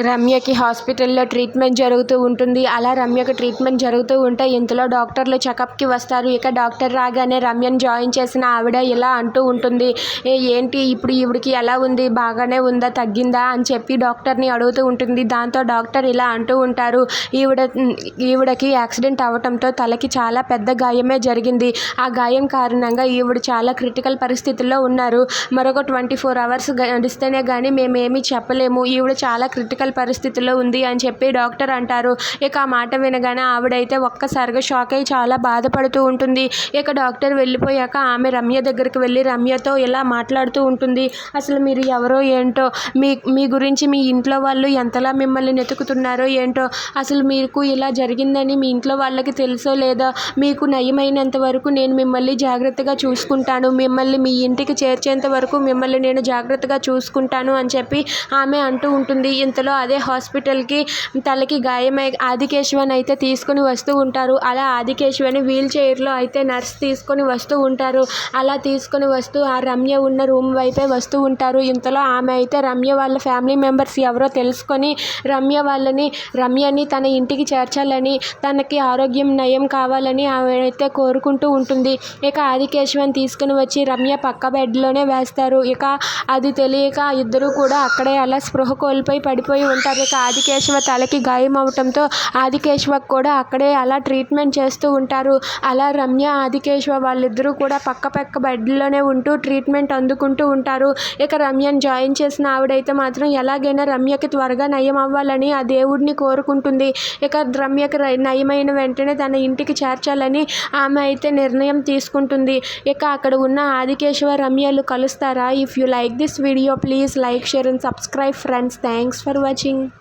రమ్యకి హాస్పిటల్లో ట్రీట్మెంట్ జరుగుతూ ఉంటుంది. అలా రమ్యకు ట్రీట్మెంట్ జరుగుతూ ఉంటే ఇంతలో డాక్టర్లు చెకప్కి వస్తారు. ఇక డాక్టర్ రాగానే రమ్యను జాయిన్ చేసిన ఆవిడ ఇలా అంటూ ఉంటుంది. ఏంటి? ఇప్పుడు ఈవిడికి ఎలా ఉంది? బాగానే ఉందా? తగ్గిందా? అని చెప్పి డాక్టర్ని అడుగుతూ ఉంటుంది. దాంతో డాక్టర్ ఇలా అంటూ ఉంటారు. ఈవిడ ఈవిడకి యాక్సిడెంట్ అవ్వటంతో తలకి చాలా పెద్ద గాయమే జరిగింది. ఆ గాయం కారణంగా ఈవిడ చాలా క్రిటికల్ పరిస్థితుల్లో ఉన్నారు. మరొక ట్వంటీ ఫోర్ అవర్స్ గడిస్తేనే కానీ మేమేమీ చెప్పలేము. ఈవిడ చాలా క్రిటికల్ పరిస్థితిలో ఉంది అని చెప్పి డాక్టర్ అంటారు. ఇక ఆ మాట వినగానే ఆవిడైతే ఒక్కసారిగా షాక్ అయ్యి చాలా బాధపడుతూ ఉంటుంది. ఇక డాక్టర్ వెళ్ళిపోయాక ఆమె రమ్య దగ్గరికి వెళ్ళి రమ్యతో ఇలా మాట్లాడుతూ ఉంటుంది. అసలు మీరు ఎవరో ఏంటో? మీ మీ గురించి మీ ఇంట్లో వాళ్ళు ఎంతలా మిమ్మల్ని వెతుకుతున్నారో ఏంటో? అసలు మీకు ఇలా జరిగిందని మీ ఇంట్లో వాళ్ళకి తెలుసో లేదో? మీకు నయమైనంత వరకు నేను మిమ్మల్ని జాగ్రత్తగా చూసుకుంటాను. మిమ్మల్ని మీ ఇంటికి చేర్చేంత వరకు మిమ్మల్ని నేను జాగ్రత్తగా చూసుకుంటాను అని చెప్పి ఆమె అంటూ ఉంటుంది. ఇంతలో అదే హాస్పిటల్కి తలకి గాయమై ఆదికేశవన్ అయితే తీసుకుని వస్తూ ఉంటారు. అలా ఆదికేశవని వీల్ చైర్లో అయితే నర్స్ తీసుకొని వస్తూ ఉంటారు. అలా తీసుకొని వస్తూ ఆ రమ్య ఉన్న రూమ్ వైపే వస్తూ ఉంటారు. ఇంతలో ఆమె అయితే రమ్య వాళ్ళ ఫ్యామిలీ మెంబర్స్ ఎవరో తెలుసుకొని రమ్య వాళ్ళని రమ్యని తన ఇంటికి చేర్చాలని తనకి ఆరోగ్యం నయం కావాలని ఆమె అయితే కోరుకుంటూ ఉంటుంది. ఇక ఆదికేశవన్ తీసుకుని వచ్చి రమ్య పక్క బెడ్లోనే వేస్తారు. ఇక అది తెలియక ఇద్దరు కూడా అక్కడే అలా స్పృహ కోల్పోయి పడిపోయి ఉంటారు. ఇక ఆదికేశవ తలకి గాయం అవటంతో ఆదికేశవకు కూడా అక్కడే అలా ట్రీట్మెంట్ చేస్తూ ఉంటారు. అలా రమ్య ఆదికేశవ వాళ్ళిద్దరూ కూడా పక్క పక్క బెడ్లోనే ఉంటూ ట్రీట్మెంట్ అందుకుంటూ ఉంటారు. ఇక రమ్యను జాయిన్ చేసిన ఆవిడైతే మాత్రం ఎలాగైనా రమ్యకి త్వరగా నయం అవ్వాలని ఆ దేవుడిని కోరుకుంటుంది. ఇక రమ్యకి నయమైన వెంటనే తన ఇంటికి చేర్చాలని ఆమె అయితే నిర్ణయం తీసుకుంటుంది. ఇక అక్కడ ఉన్న ఆదికేశవ రమ్యలు కలుస్తారా? If you like this video please like share and subscribe friends thanks for watching.